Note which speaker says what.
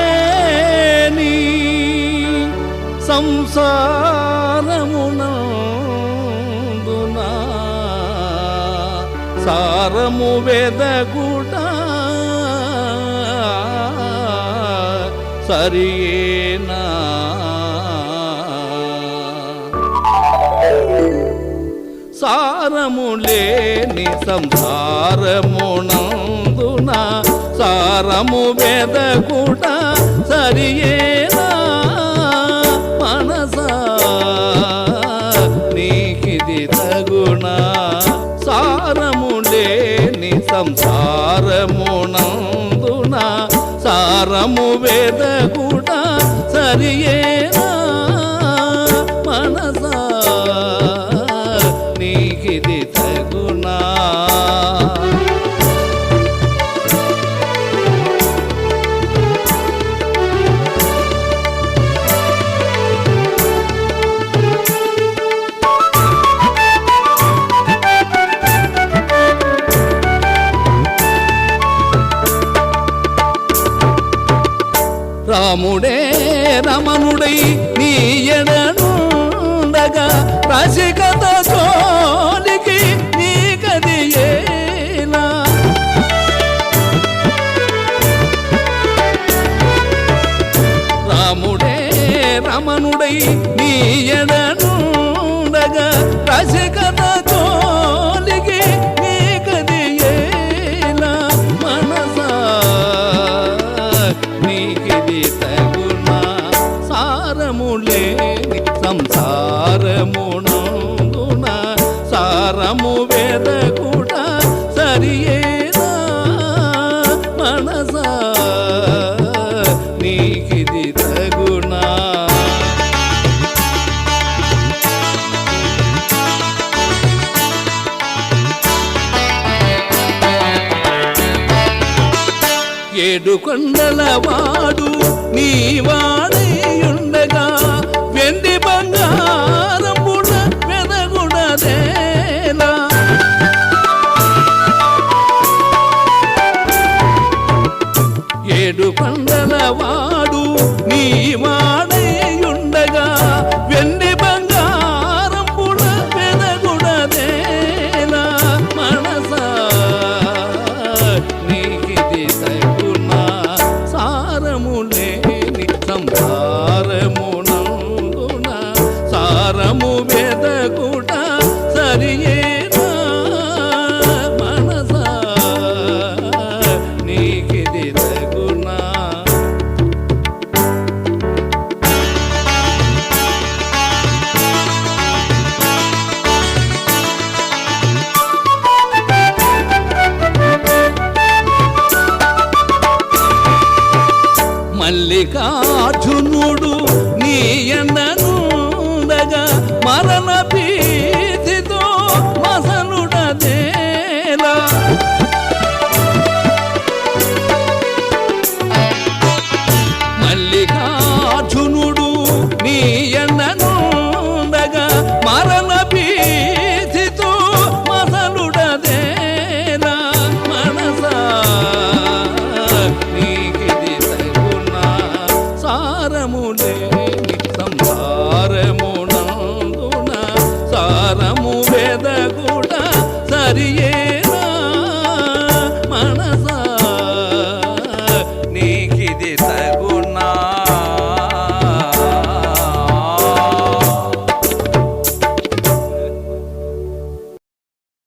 Speaker 1: సారములేని సంసారమునందున? సారము వెదగుట సరియేనా సారము లేని సంసారమునందున సారము వెదకుట సరియేనా? మనసా? నీకిది తగుణ సారము లేని సంసారమునందున సారము వెదకుట సరియేనా? రాముడే రమణుడై నీ ఎడనుండగా రసికత చోలికి నీ కది ఏలా రాముడే రమణుడై నీ ఎడనుండగా రసికత నీకిది తగునా సారము లేని సంసారమునందున సారము వెదకుట సరియేనా మనసా. నీకిది తగునా ఏడు కొండల వాడు నీ వాడయుండగా వెండి బంగారం పుడ వెదగుడదేలా ఏడు కొండల వాడు నీ మల్లికార్జునుడు నీ ఎండనుండగా మరణ సారము